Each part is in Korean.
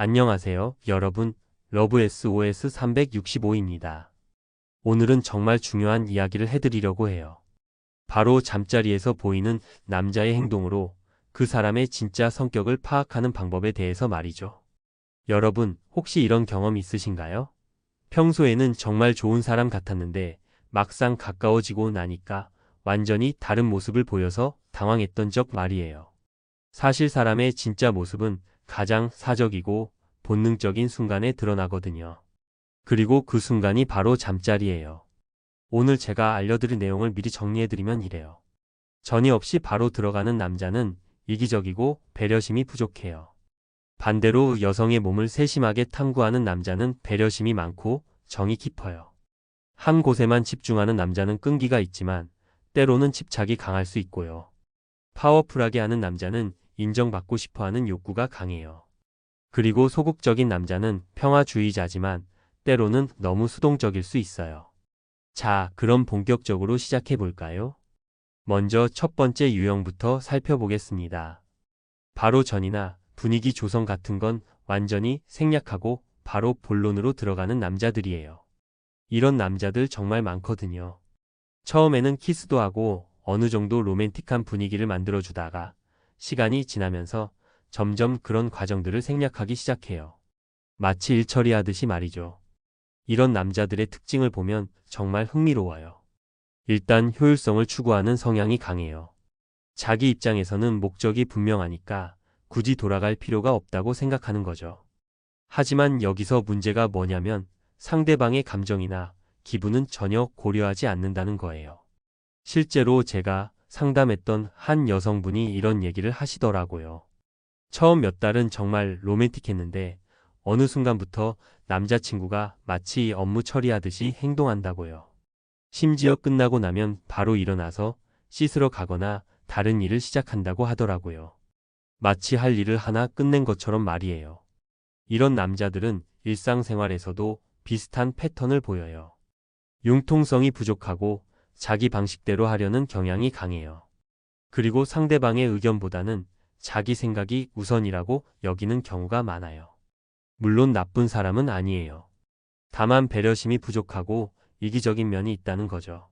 안녕하세요, 여러분. 러브 SOS 365입니다. 오늘은 정말 중요한 이야기를 해드리려고 해요. 바로 잠자리에서 보이는 남자의 행동으로 그 사람의 진짜 성격을 파악하는 방법에 대해서 말이죠. 여러분, 혹시 이런 경험 있으신가요? 평소에는 정말 좋은 사람 같았는데 막상 가까워지고 나니까 완전히 다른 모습을 보여서 당황했던 적 말이에요. 사실 사람의 진짜 모습은 가장 사적이고 본능적인 순간에 드러나거든요. 그리고 그 순간이 바로 잠자리예요. 오늘 제가 알려드릴 내용을 미리 정리해드리면 이래요. 전이 없이 바로 들어가는 남자는 이기적이고 배려심이 부족해요. 반대로 여성의 몸을 세심하게 탐구하는 남자는 배려심이 많고 정이 깊어요. 한 곳에만 집중하는 남자는 끈기가 있지만 때로는 집착이 강할 수 있고요. 파워풀하게 하는 남자는 인정받고 싶어 하는 욕구가 강해요. 그리고 소극적인 남자는 평화주의자지만 때로는 너무 수동적일 수 있어요. 자, 그럼 본격적으로 시작해 볼까요? 먼저 첫 번째 유형부터 살펴보겠습니다. 바로 전이나 분위기 조성 같은 건 완전히 생략하고 바로 본론으로 들어가는 남자들이에요. 이런 남자들 정말 많거든요. 처음에는 키스도 하고 어느 정도 로맨틱한 분위기를 만들어주다가 시간이 지나면서 점점 그런 과정들을 생략하기 시작해요. 마치 일 처리하듯이 말이죠. 이런 남자들의 특징을 보면 정말 흥미로워요. 일단 효율성을 추구하는 성향이 강해요. 자기 입장에서는 목적이 분명하니까 굳이 돌아갈 필요가 없다고 생각하는 거죠. 하지만 여기서 문제가 뭐냐면 상대방의 감정이나 기분은 전혀 고려하지 않는다는 거예요. 실제로 제가 상담했던 한 여성분이 이런 얘기를 하시더라고요. 처음 몇 달은 정말 로맨틱했는데 어느 순간부터 남자친구가 마치 업무 처리하듯이 행동한다고요. 심지어 끝나고 나면 바로 일어나서 씻으러 가거나 다른 일을 시작한다고 하더라고요. 마치 할 일을 하나 끝낸 것처럼 말이에요. 이런 남자들은 일상생활에서도 비슷한 패턴을 보여요. 융통성이 부족하고 자기 방식대로 하려는 경향이 강해요. 그리고 상대방의 의견보다는 자기 생각이 우선이라고 여기는 경우가 많아요. 물론 나쁜 사람은 아니에요. 다만 배려심이 부족하고 이기적인 면이 있다는 거죠.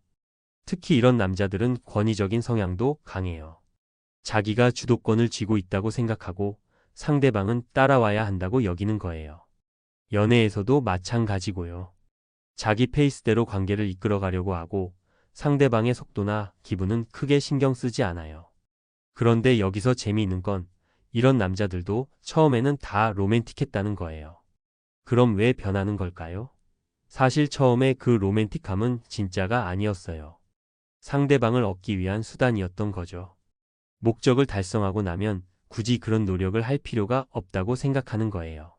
특히 이런 남자들은 권위적인 성향도 강해요. 자기가 주도권을 쥐고 있다고 생각하고 상대방은 따라와야 한다고 여기는 거예요. 연애에서도 마찬가지고요. 자기 페이스대로 관계를 이끌어가려고 하고 상대방의 속도나 기분은 크게 신경 쓰지 않아요. 그런데 여기서 재미있는 건 이런 남자들도 처음에는 다 로맨틱했다는 거예요. 그럼 왜 변하는 걸까요? 사실 처음에 그 로맨틱함은 진짜가 아니었어요. 상대방을 얻기 위한 수단이었던 거죠. 목적을 달성하고 나면 굳이 그런 노력을 할 필요가 없다고 생각하는 거예요.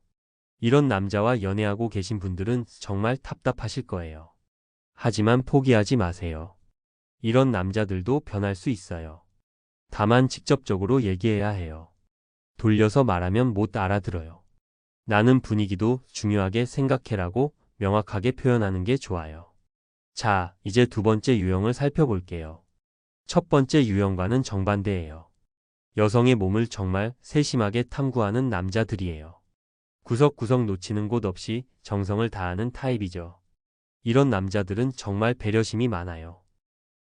이런 남자와 연애하고 계신 분들은 정말 답답하실 거예요. 하지만 포기하지 마세요. 이런 남자들도 변할 수 있어요. 다만 직접적으로 얘기해야 해요. 돌려서 말하면 못 알아들어요. 나는 분위기도 중요하게 생각해라고 명확하게 표현하는 게 좋아요. 자, 이제 두 번째 유형을 살펴볼게요. 첫 번째 유형과는 정반대예요. 여성의 몸을 정말 세심하게 탐구하는 남자들이에요. 구석구석 놓치는 곳 없이 정성을 다하는 타입이죠. 이런 남자들은 정말 배려심이 많아요.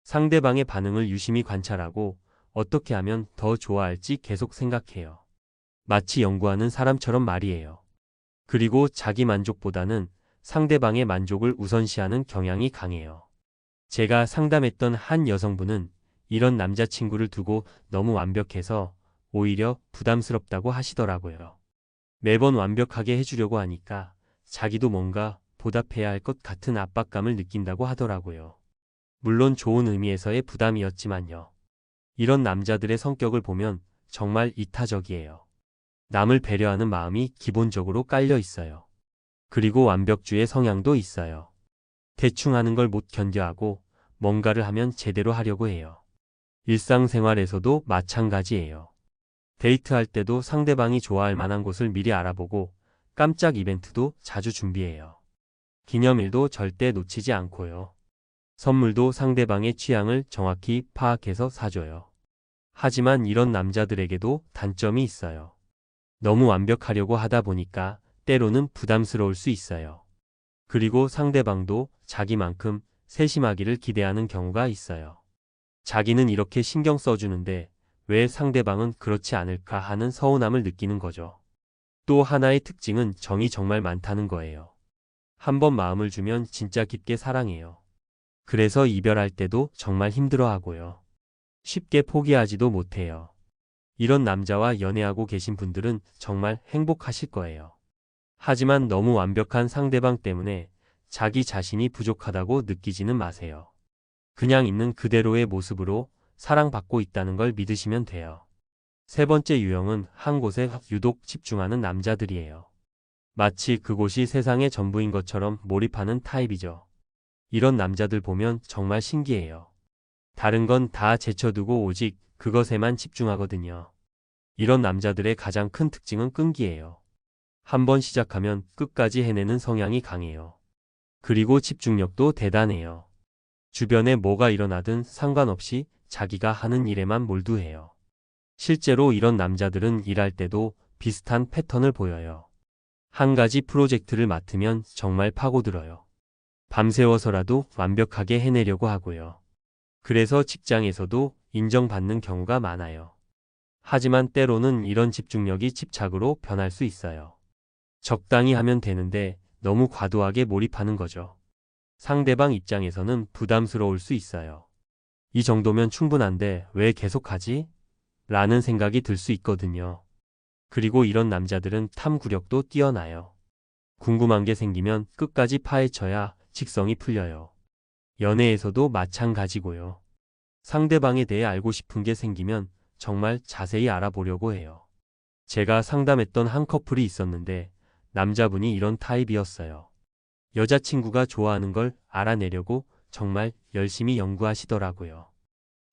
상대방의 반응을 유심히 관찰하고 어떻게 하면 더 좋아할지 계속 생각해요. 마치 연구하는 사람처럼 말이에요. 그리고 자기 만족보다는 상대방의 만족을 우선시하는 경향이 강해요. 제가 상담했던 한 여성분은 이런 남자친구를 두고 너무 완벽해서 오히려 부담스럽다고 하시더라고요. 매번 완벽하게 해주려고 하니까 자기도 뭔가 보답해야 할 것 같은 압박감을 느낀다고 하더라고요. 물론 좋은 의미에서의 부담이었지만요. 이런 남자들의 성격을 보면 정말 이타적이에요. 남을 배려하는 마음이 기본적으로 깔려 있어요. 그리고 완벽주의 성향도 있어요. 대충 하는 걸 못 견뎌하고 뭔가를 하면 제대로 하려고 해요. 일상생활에서도 마찬가지예요. 데이트할 때도 상대방이 좋아할 만한 곳을 미리 알아보고 깜짝 이벤트도 자주 준비해요. 기념일도 절대 놓치지 않고요. 선물도 상대방의 취향을 정확히 파악해서 사줘요. 하지만 이런 남자들에게도 단점이 있어요. 너무 완벽하려고 하다 보니까 때로는 부담스러울 수 있어요. 그리고 상대방도 자기만큼 세심하기를 기대하는 경우가 있어요. 자기는 이렇게 신경 써주는데 왜 상대방은 그렇지 않을까 하는 서운함을 느끼는 거죠. 또 하나의 특징은 정이 정말 많다는 거예요. 한번 마음을 주면 진짜 깊게 사랑해요. 그래서 이별할 때도 정말 힘들어 하고요. 쉽게 포기하지도 못해요. 이런 남자와 연애하고 계신 분들은 정말 행복하실 거예요. 하지만 너무 완벽한 상대방 때문에 자기 자신이 부족하다고 느끼지는 마세요. 그냥 있는 그대로의 모습으로 사랑받고 있다는 걸 믿으시면 돼요. 세 번째 유형은 한 곳에 유독 집중하는 남자들이에요. 마치 그곳이 세상의 전부인 것처럼 몰입하는 타입이죠. 이런 남자들 보면 정말 신기해요. 다른 건 다 제쳐두고 오직 그것에만 집중하거든요. 이런 남자들의 가장 큰 특징은 끈기예요. 한번 시작하면 끝까지 해내는 성향이 강해요. 그리고 집중력도 대단해요. 주변에 뭐가 일어나든 상관없이 자기가 하는 일에만 몰두해요. 실제로 이런 남자들은 일할 때도 비슷한 패턴을 보여요. 한 가지 프로젝트를 맡으면 정말 파고들어요. 밤새워서라도 완벽하게 해내려고 하고요. 그래서 직장에서도 인정받는 경우가 많아요. 하지만 때로는 이런 집중력이 집착으로 변할 수 있어요. 적당히 하면 되는데 너무 과도하게 몰입하는 거죠. 상대방 입장에서는 부담스러울 수 있어요. 이 정도면 충분한데 왜 계속하지? 라는 생각이 들 수 있거든요. 그리고 이런 남자들은 탐구력도 뛰어나요. 궁금한 게 생기면 끝까지 파헤쳐야 직성이 풀려요. 연애에서도 마찬가지고요. 상대방에 대해 알고 싶은 게 생기면 정말 자세히 알아보려고 해요. 제가 상담했던 한 커플이 있었는데 남자분이 이런 타입이었어요. 여자친구가 좋아하는 걸 알아내려고 정말 열심히 연구하시더라고요.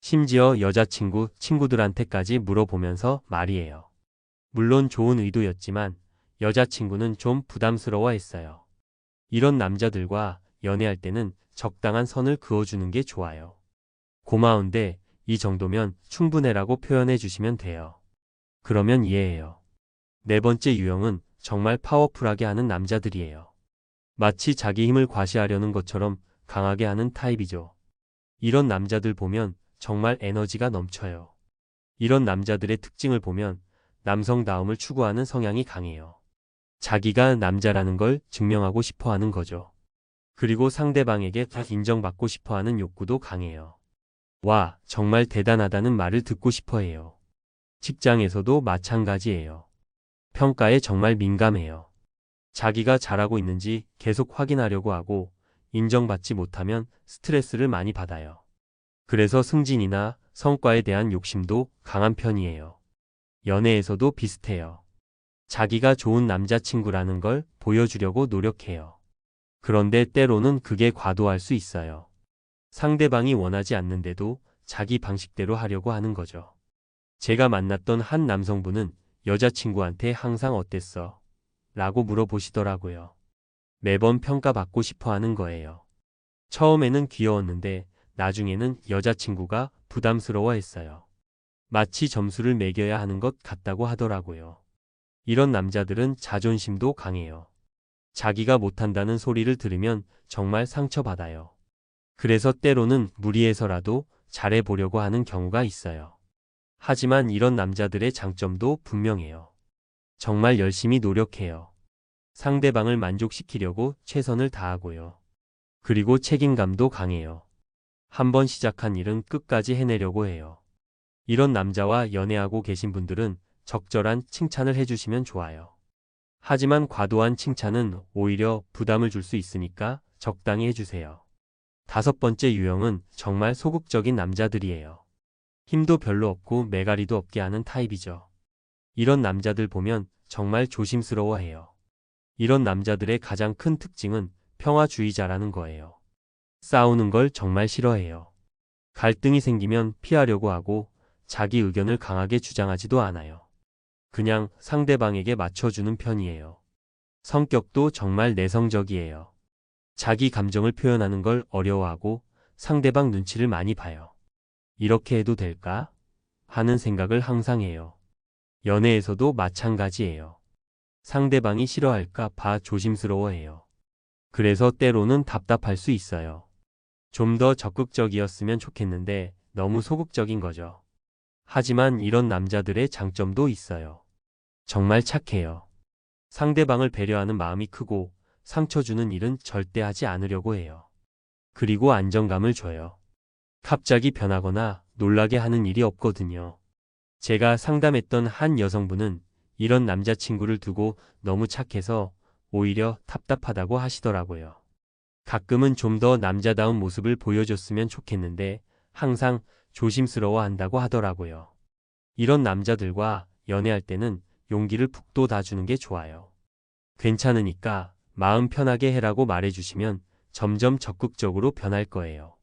심지어 여자친구 친구들한테까지 물어보면서 말이에요. 물론 좋은 의도였지만 여자친구는 좀 부담스러워 했어요. 이런 남자들과 연애할 때는 적당한 선을 그어주는 게 좋아요. 고마운데 이 정도면 충분해라고 표현해 주시면 돼요. 그러면 이해해요. 네 번째 유형은 정말 파워풀하게 하는 남자들이에요. 마치 자기 힘을 과시하려는 것처럼 강하게 하는 타입이죠. 이런 남자들 보면 정말 에너지가 넘쳐요. 이런 남자들의 특징을 보면 남성다움을 추구하는 성향이 강해요. 자기가 남자라는 걸 증명하고 싶어 하는 거죠. 그리고 상대방에게 다 인정받고 싶어 하는 욕구도 강해요. 와, 정말 대단하다는 말을 듣고 싶어 해요. 직장에서도 마찬가지예요. 평가에 정말 민감해요. 자기가 잘하고 있는지 계속 확인하려고 하고 인정받지 못하면 스트레스를 많이 받아요. 그래서 승진이나 성과에 대한 욕심도 강한 편이에요. 연애에서도 비슷해요. 자기가 좋은 남자친구라는 걸 보여주려고 노력해요. 그런데 때로는 그게 과도할 수 있어요. 상대방이 원하지 않는데도 자기 방식대로 하려고 하는 거죠. 제가 만났던 한 남성분은 여자친구한테 항상 어땠어? 라고 물어보시더라고요. 매번 평가받고 싶어 하는 거예요. 처음에는 귀여웠는데 나중에는 여자친구가 부담스러워 했어요. 마치 점수를 매겨야 하는 것 같다고 하더라고요. 이런 남자들은 자존심도 강해요. 자기가 못한다는 소리를 들으면 정말 상처받아요. 그래서 때로는 무리해서라도 잘해보려고 하는 경우가 있어요. 하지만 이런 남자들의 장점도 분명해요. 정말 열심히 노력해요. 상대방을 만족시키려고 최선을 다하고요. 그리고 책임감도 강해요. 한번 시작한 일은 끝까지 해내려고 해요. 이런 남자와 연애하고 계신 분들은 적절한 칭찬을 해주시면 좋아요. 하지만 과도한 칭찬은 오히려 부담을 줄 수 있으니까 적당히 해주세요. 다섯 번째 유형은 정말 소극적인 남자들이에요. 힘도 별로 없고 매가리도 없게 하는 타입이죠. 이런 남자들 보면 정말 조심스러워 해요. 이런 남자들의 가장 큰 특징은 평화주의자라는 거예요. 싸우는 걸 정말 싫어해요. 갈등이 생기면 피하려고 하고 자기 의견을 강하게 주장하지도 않아요. 그냥 상대방에게 맞춰주는 편이에요. 성격도 정말 내성적이에요. 자기 감정을 표현하는 걸 어려워하고 상대방 눈치를 많이 봐요. 이렇게 해도 될까? 하는 생각을 항상 해요. 연애에서도 마찬가지예요. 상대방이 싫어할까 봐 조심스러워해요. 그래서 때로는 답답할 수 있어요. 좀 더 적극적이었으면 좋겠는데 너무 소극적인 거죠. 하지만 이런 남자들의 장점도 있어요. 정말 착해요. 상대방을 배려하는 마음이 크고 상처 주는 일은 절대 하지 않으려고 해요. 그리고 안정감을 줘요. 갑자기 변하거나 놀라게 하는 일이 없거든요. 제가 상담했던 한 여성분은 이런 남자친구를 두고 너무 착해서 오히려 답답하다고 하시더라고요. 가끔은 좀 더 남자다운 모습을 보여줬으면 좋겠는데 항상 조심스러워 한다고 하더라고요. 이런 남자들과 연애할 때는 용기를 북돋아 주는 게 좋아요. 괜찮으니까 마음 편하게 해라고 말해주시면 점점 적극적으로 변할 거예요.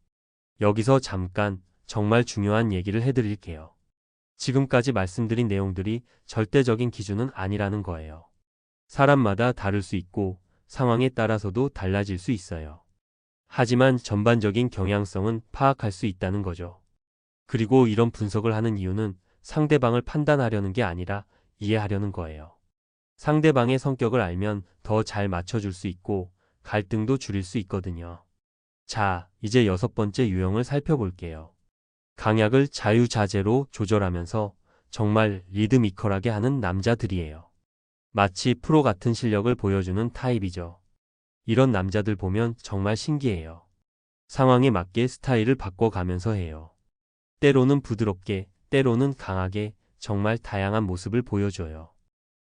여기서 잠깐 정말 중요한 얘기를 해드릴게요. 지금까지 말씀드린 내용들이 절대적인 기준은 아니라는 거예요. 사람마다 다를 수 있고 상황에 따라서도 달라질 수 있어요. 하지만 전반적인 경향성은 파악할 수 있다는 거죠. 그리고 이런 분석을 하는 이유는 상대방을 판단하려는 게 아니라 이해하려는 거예요. 상대방의 성격을 알면 더 잘 맞춰줄 수 있고 갈등도 줄일 수 있거든요. 자, 이제 여섯 번째 유형을 살펴볼게요. 강약을 자유자재로 조절하면서 정말 리드미컬하게 하는 남자들이에요. 마치 프로 같은 실력을 보여주는 타입이죠. 이런 남자들 보면 정말 신기해요. 상황에 맞게 스타일을 바꿔가면서 해요. 때로는 부드럽게, 때로는 강하게 정말 다양한 모습을 보여줘요.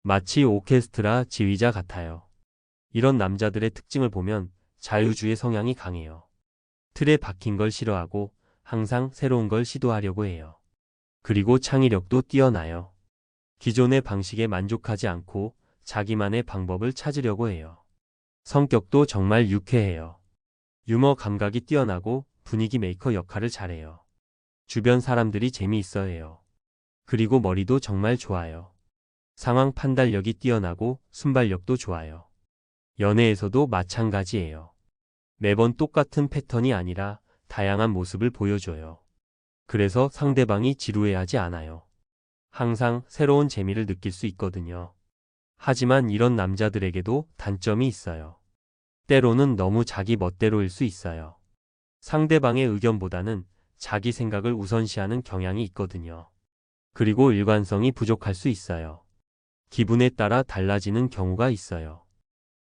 마치 오케스트라 지휘자 같아요. 이런 남자들의 특징을 보면 자유주의 성향이 강해요. 틀에 박힌 걸 싫어하고 항상 새로운 걸 시도하려고 해요. 그리고 창의력도 뛰어나요. 기존의 방식에 만족하지 않고 자기만의 방법을 찾으려고 해요. 성격도 정말 유쾌해요. 유머 감각이 뛰어나고 분위기 메이커 역할을 잘해요. 주변 사람들이 재미있어 해요. 그리고 머리도 정말 좋아요. 상황 판단력이 뛰어나고 순발력도 좋아요. 연애에서도 마찬가지예요. 매번 똑같은 패턴이 아니라 다양한 모습을 보여줘요. 그래서 상대방이 지루해하지 않아요. 항상 새로운 재미를 느낄 수 있거든요. 하지만 이런 남자들에게도 단점이 있어요. 때로는 너무 자기 멋대로일 수 있어요. 상대방의 의견보다는 자기 생각을 우선시하는 경향이 있거든요. 그리고 일관성이 부족할 수 있어요. 기분에 따라 달라지는 경우가 있어요.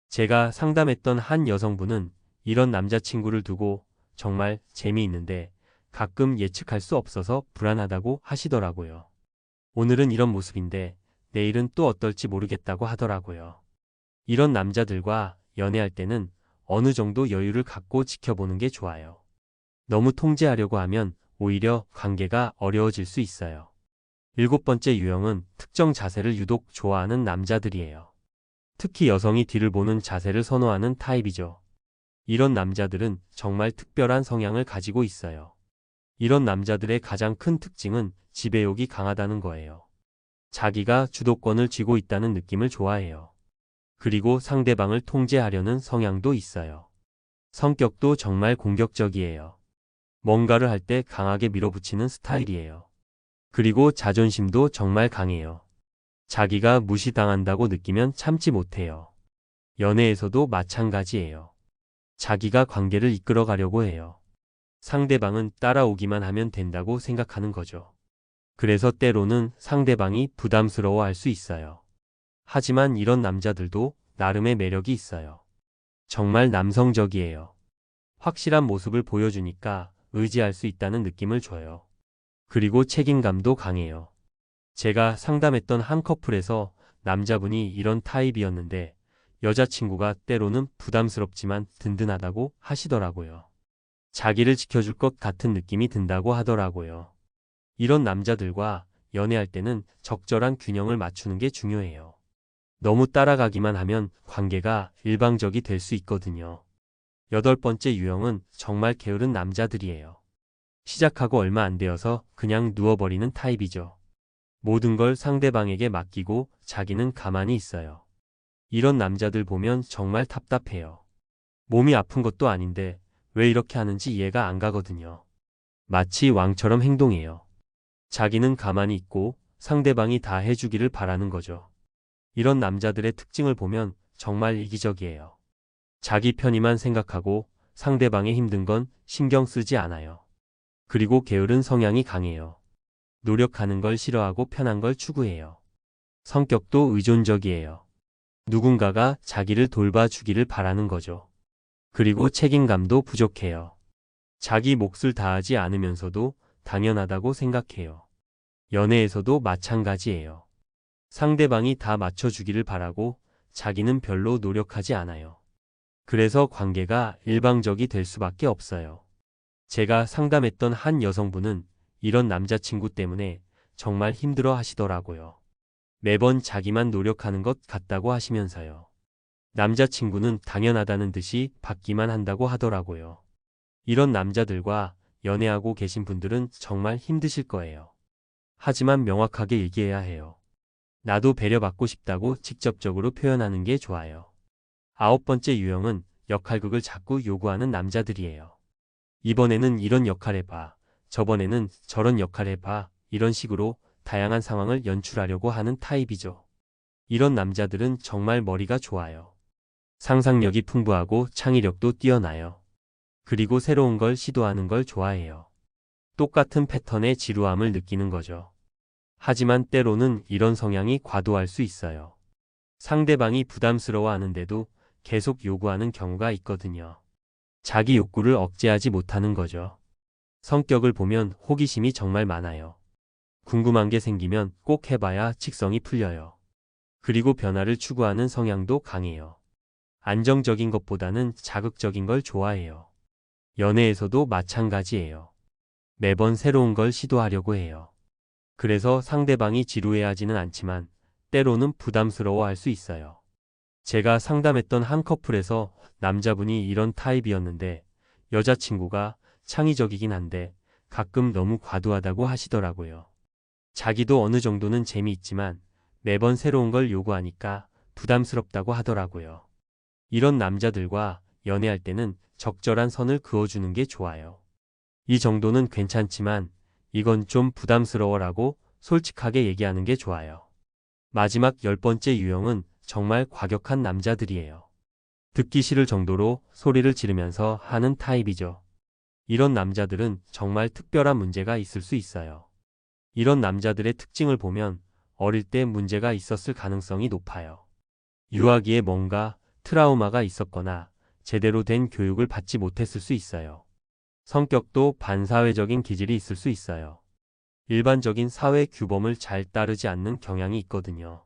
제가 상담했던 한 여성분은 이런 남자친구를 두고 정말 재미있는데 가끔 예측할 수 없어서 불안하다고 하시더라고요. 오늘은 이런 모습인데 내일은 또 어떨지 모르겠다고 하더라고요. 이런 남자들과 연애할 때는 어느 정도 여유를 갖고 지켜보는 게 좋아요. 너무 통제하려고 하면 오히려 관계가 어려워질 수 있어요. 일곱 번째 유형은 특정 자세를 유독 좋아하는 남자들이에요. 특히 여성이 뒤를 보는 자세를 선호하는 타입이죠. 이런 남자들은 정말 특별한 성향을 가지고 있어요. 이런 남자들의 가장 큰 특징은 지배욕이 강하다는 거예요. 자기가 주도권을 쥐고 있다는 느낌을 좋아해요. 그리고 상대방을 통제하려는 성향도 있어요. 성격도 정말 공격적이에요. 뭔가를 할 때 강하게 밀어붙이는 스타일이에요. 그리고 자존심도 정말 강해요. 자기가 무시당한다고 느끼면 참지 못해요. 연애에서도 마찬가지예요. 자기가 관계를 이끌어 가려고 해요. 상대방은 따라오기만 하면 된다고 생각하는 거죠. 그래서 때로는 상대방이 부담스러워 할 수 있어요. 하지만 이런 남자들도 나름의 매력이 있어요. 정말 남성적이에요. 확실한 모습을 보여주니까 의지할 수 있다는 느낌을 줘요. 그리고 책임감도 강해요. 제가 상담했던 한 커플에서 남자분이 이런 타입이었는데 여자친구가 때로는 부담스럽지만 든든하다고 하시더라고요. 자기를 지켜줄 것 같은 느낌이 든다고 하더라고요. 이런 남자들과 연애할 때는 적절한 균형을 맞추는 게 중요해요. 너무 따라가기만 하면 관계가 일방적이 될 수 있거든요. 여덟 번째 유형은 정말 게으른 남자들이에요. 시작하고 얼마 안 되어서 그냥 누워버리는 타입이죠. 모든 걸 상대방에게 맡기고 자기는 가만히 있어요. 이런 남자들 보면 정말 답답해요. 몸이 아픈 것도 아닌데 왜 이렇게 하는지 이해가 안 가거든요. 마치 왕처럼 행동해요. 자기는 가만히 있고 상대방이 다 해주기를 바라는 거죠. 이런 남자들의 특징을 보면 정말 이기적이에요. 자기 편의만 생각하고 상대방의 힘든 건 신경 쓰지 않아요. 그리고 게으른 성향이 강해요. 노력하는 걸 싫어하고 편한 걸 추구해요. 성격도 의존적이에요. 누군가가 자기를 돌봐주기를 바라는 거죠. 그리고 책임감도 부족해요. 자기 몫을 다하지 않으면서도 당연하다고 생각해요. 연애에서도 마찬가지예요. 상대방이 다 맞춰주기를 바라고 자기는 별로 노력하지 않아요. 그래서 관계가 일방적이 될 수밖에 없어요. 제가 상담했던 한 여성분은 이런 남자친구 때문에 정말 힘들어 하시더라고요. 매번 자기만 노력하는 것 같다고 하시면서요. 남자친구는 당연하다는 듯이 받기만 한다고 하더라고요. 이런 남자들과 연애하고 계신 분들은 정말 힘드실 거예요. 하지만 명확하게 얘기해야 해요. 나도 배려받고 싶다고 직접적으로 표현하는 게 좋아요. 아홉 번째 유형은 역할극을 자꾸 요구하는 남자들이에요. 이번에는 이런 역할 해봐. 저번에는 저런 역할 해봐. 이런 식으로 다양한 상황을 연출하려고 하는 타입이죠. 이런 남자들은 정말 머리가 좋아요. 상상력이 풍부하고 창의력도 뛰어나요. 그리고 새로운 걸 시도하는 걸 좋아해요. 똑같은 패턴의 지루함을 느끼는 거죠. 하지만 때로는 이런 성향이 과도할 수 있어요. 상대방이 부담스러워 하는데도 계속 요구하는 경우가 있거든요. 자기 욕구를 억제하지 못하는 거죠. 성격을 보면 호기심이 정말 많아요. 궁금한 게 생기면 꼭 해봐야 직성이 풀려요. 그리고 변화를 추구하는 성향도 강해요. 안정적인 것보다는 자극적인 걸 좋아해요. 연애에서도 마찬가지예요. 매번 새로운 걸 시도하려고 해요. 그래서 상대방이 지루해하지는 않지만 때로는 부담스러워 할 수 있어요. 제가 상담했던 한 커플에서 남자분이 이런 타입이었는데 여자친구가 창의적이긴 한데 가끔 너무 과도하다고 하시더라고요. 자기도 어느 정도는 재미있지만 매번 새로운 걸 요구하니까 부담스럽다고 하더라고요. 이런 남자들과 연애할 때는 적절한 선을 그어주는 게 좋아요. 이 정도는 괜찮지만 이건 좀 부담스러워라고 솔직하게 얘기하는 게 좋아요. 마지막 열 번째 유형은 정말 과격한 남자들이에요. 듣기 싫을 정도로 소리를 지르면서 하는 타입이죠. 이런 남자들은 정말 특별한 문제가 있을 수 있어요. 이런 남자들의 특징을 보면 어릴 때 문제가 있었을 가능성이 높아요. 유아기에 뭔가 트라우마가 있었거나 제대로 된 교육을 받지 못했을 수 있어요. 성격도 반사회적인 기질이 있을 수 있어요. 일반적인 사회 규범을 잘 따르지 않는 경향이 있거든요.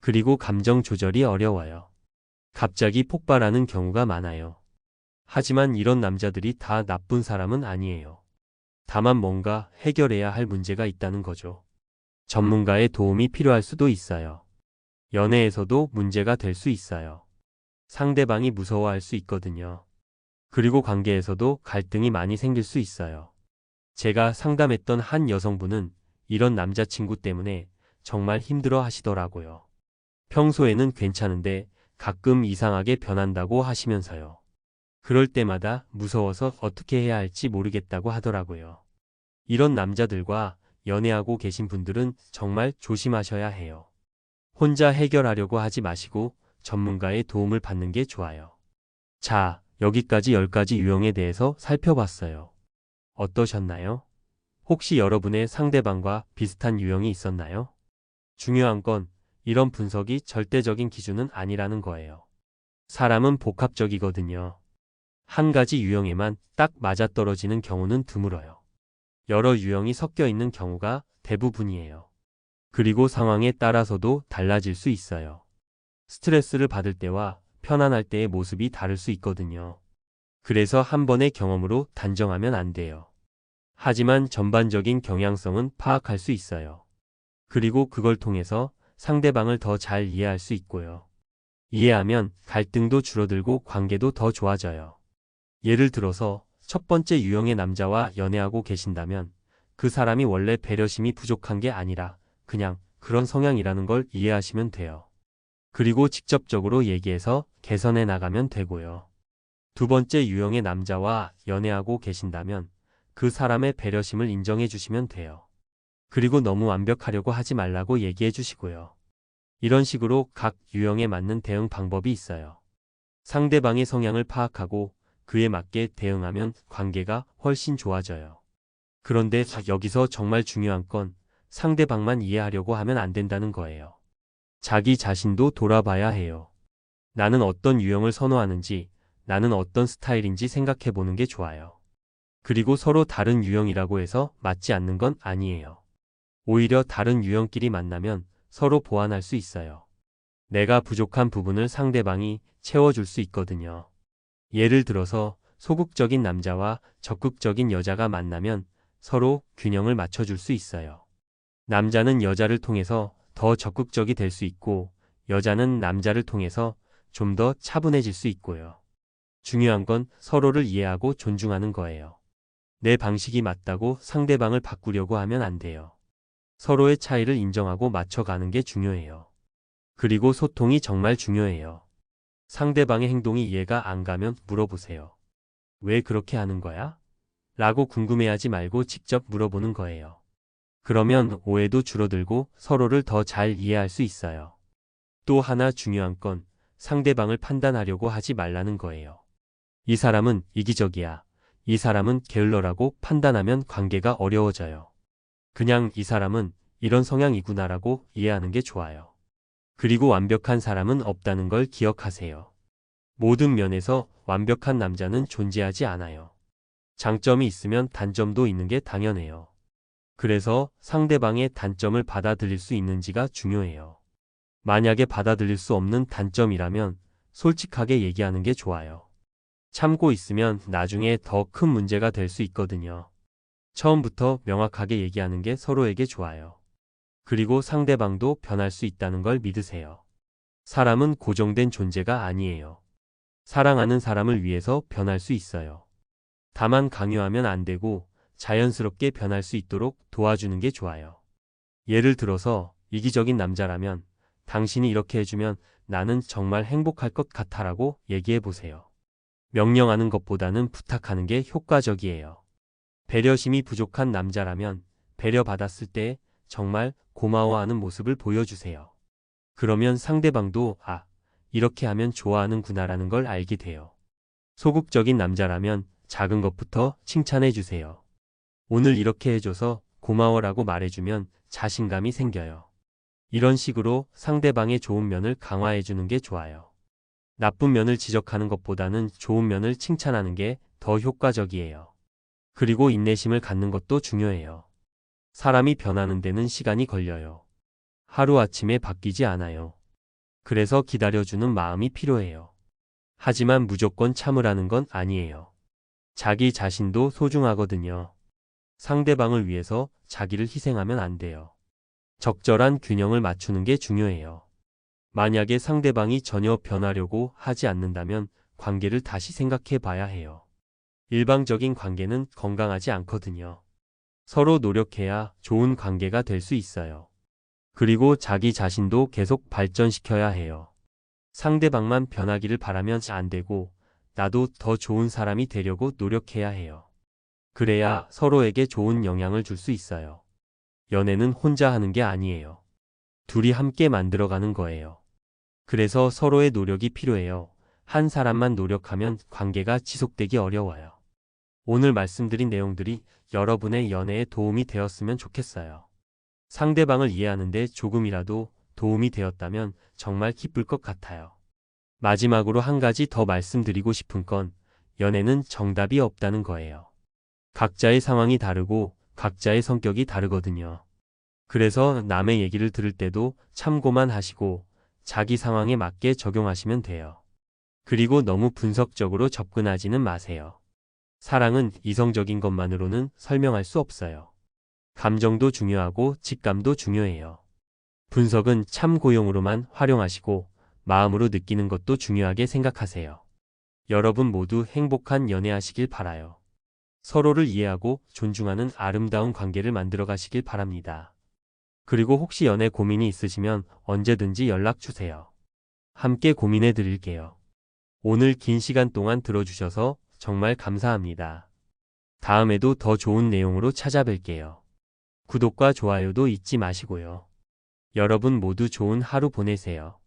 그리고 감정 조절이 어려워요. 갑자기 폭발하는 경우가 많아요. 하지만 이런 남자들이 다 나쁜 사람은 아니에요. 다만 뭔가 해결해야 할 문제가 있다는 거죠. 전문가의 도움이 필요할 수도 있어요. 연애에서도 문제가 될 수 있어요. 상대방이 무서워할 수 있거든요. 그리고 관계에서도 갈등이 많이 생길 수 있어요. 제가 상담했던 한 여성분은 이런 남자친구 때문에 정말 힘들어 하시더라고요. 평소에는 괜찮은데 가끔 이상하게 변한다고 하시면서요. 그럴 때마다 무서워서 어떻게 해야 할지 모르겠다고 하더라고요. 이런 남자들과 연애하고 계신 분들은 정말 조심하셔야 해요. 혼자 해결하려고 하지 마시고 전문가의 도움을 받는 게 좋아요. 자, 여기까지 10가지 유형에 대해서 살펴봤어요. 어떠셨나요? 혹시 여러분의 상대방과 비슷한 유형이 있었나요? 중요한 건 이런 분석이 절대적인 기준은 아니라는 거예요. 사람은 복합적이거든요. 한 가지 유형에만 딱 맞아떨어지는 경우는 드물어요. 여러 유형이 섞여 있는 경우가 대부분이에요. 그리고 상황에 따라서도 달라질 수 있어요. 스트레스를 받을 때와 편안할 때의 모습이 다를 수 있거든요. 그래서 한 번의 경험으로 단정하면 안 돼요. 하지만 전반적인 경향성은 파악할 수 있어요. 그리고 그걸 통해서 상대방을 더 잘 이해할 수 있고요. 이해하면 갈등도 줄어들고 관계도 더 좋아져요. 예를 들어서 첫 번째 유형의 남자와 연애하고 계신다면 그 사람이 원래 배려심이 부족한 게 아니라 그냥 그런 성향이라는 걸 이해하시면 돼요. 그리고 직접적으로 얘기해서 개선해 나가면 되고요. 두 번째 유형의 남자와 연애하고 계신다면 그 사람의 배려심을 인정해 주시면 돼요. 그리고 너무 완벽하려고 하지 말라고 얘기해 주시고요. 이런 식으로 각 유형에 맞는 대응 방법이 있어요. 상대방의 성향을 파악하고 그에 맞게 대응하면 관계가 훨씬 좋아져요. 그런데 여기서 정말 중요한 건 상대방만 이해하려고 하면 안 된다는 거예요. 자기 자신도 돌아봐야 해요. 나는 어떤 유형을 선호하는지, 나는 어떤 스타일인지 생각해 보는 게 좋아요. 그리고 서로 다른 유형이라고 해서 맞지 않는 건 아니에요. 오히려 다른 유형끼리 만나면 서로 보완할 수 있어요. 내가 부족한 부분을 상대방이 채워줄 수 있거든요. 예를 들어서 소극적인 남자와 적극적인 여자가 만나면 서로 균형을 맞춰줄 수 있어요. 남자는 여자를 통해서 더 적극적이 될 수 있고 여자는 남자를 통해서 좀 더 차분해질 수 있고요. 중요한 건 서로를 이해하고 존중하는 거예요. 내 방식이 맞다고 상대방을 바꾸려고 하면 안 돼요. 서로의 차이를 인정하고 맞춰가는 게 중요해요. 그리고 소통이 정말 중요해요. 상대방의 행동이 이해가 안 가면 물어보세요. 왜 그렇게 하는 거야? 라고 궁금해하지 말고 직접 물어보는 거예요. 그러면 오해도 줄어들고 서로를 더 잘 이해할 수 있어요. 또 하나 중요한 건 상대방을 판단하려고 하지 말라는 거예요. 이 사람은 이기적이야. 이 사람은 게을러라고 판단하면 관계가 어려워져요. 그냥 이 사람은 이런 성향이구나라고 이해하는 게 좋아요. 그리고 완벽한 사람은 없다는 걸 기억하세요. 모든 면에서 완벽한 남자는 존재하지 않아요. 장점이 있으면 단점도 있는 게 당연해요. 그래서 상대방의 단점을 받아들일 수 있는지가 중요해요. 만약에 받아들일 수 없는 단점이라면 솔직하게 얘기하는 게 좋아요. 참고 있으면 나중에 더 큰 문제가 될 수 있거든요. 처음부터 명확하게 얘기하는 게 서로에게 좋아요. 그리고 상대방도 변할 수 있다는 걸 믿으세요. 사람은 고정된 존재가 아니에요. 사랑하는 사람을 위해서 변할 수 있어요. 다만 강요하면 안 되고 자연스럽게 변할 수 있도록 도와주는 게 좋아요. 예를 들어서 이기적인 남자라면 당신이 이렇게 해주면 나는 정말 행복할 것 같아라고 얘기해 보세요. 명령하는 것보다는 부탁하는 게 효과적이에요. 배려심이 부족한 남자라면 배려받았을 때 정말 고마워하는 모습을 보여주세요. 그러면 상대방도 아, 이렇게 하면 좋아하는구나라는 걸 알게 돼요. 소극적인 남자라면 작은 것부터 칭찬해 주세요. 오늘 이렇게 해줘서 고마워라고 말해주면 자신감이 생겨요. 이런 식으로 상대방의 좋은 면을 강화해 주는 게 좋아요. 나쁜 면을 지적하는 것보다는 좋은 면을 칭찬하는 게 더 효과적이에요. 그리고 인내심을 갖는 것도 중요해요. 사람이 변하는 데는 시간이 걸려요. 하루아침에 바뀌지 않아요. 그래서 기다려주는 마음이 필요해요. 하지만 무조건 참으라는 건 아니에요. 자기 자신도 소중하거든요. 상대방을 위해서 자기를 희생하면 안 돼요. 적절한 균형을 맞추는 게 중요해요. 만약에 상대방이 전혀 변하려고 하지 않는다면 관계를 다시 생각해 봐야 해요. 일방적인 관계는 건강하지 않거든요. 서로 노력해야 좋은 관계가 될 수 있어요. 그리고 자기 자신도 계속 발전시켜야 해요. 상대방만 변하기를 바라면 안 되고 나도 더 좋은 사람이 되려고 노력해야 해요. 그래야 서로에게 좋은 영향을 줄 수 있어요. 연애는 혼자 하는 게 아니에요. 둘이 함께 만들어가는 거예요. 그래서 서로의 노력이 필요해요. 한 사람만 노력하면 관계가 지속되기 어려워요. 오늘 말씀드린 내용들이 여러분의 연애에 도움이 되었으면 좋겠어요. 상대방을 이해하는데 조금이라도 도움이 되었다면 정말 기쁠 것 같아요. 마지막으로 한 가지 더 말씀드리고 싶은 건 연애는 정답이 없다는 거예요. 각자의 상황이 다르고 각자의 성격이 다르거든요. 그래서 남의 얘기를 들을 때도 참고만 하시고 자기 상황에 맞게 적용하시면 돼요. 그리고 너무 분석적으로 접근하지는 마세요. 사랑은 이성적인 것만으로는 설명할 수 없어요. 감정도 중요하고 직감도 중요해요. 분석은 참고용으로만 활용하시고 마음으로 느끼는 것도 중요하게 생각하세요. 여러분 모두 행복한 연애하시길 바라요. 서로를 이해하고 존중하는 아름다운 관계를 만들어 가시길 바랍니다. 그리고 혹시 연애 고민이 있으시면 언제든지 연락 주세요. 함께 고민해 드릴게요. 오늘 긴 시간 동안 들어주셔서 정말 감사합니다. 다음에도 더 좋은 내용으로 찾아뵐게요. 구독과 좋아요도 잊지 마시고요. 여러분 모두 좋은 하루 보내세요.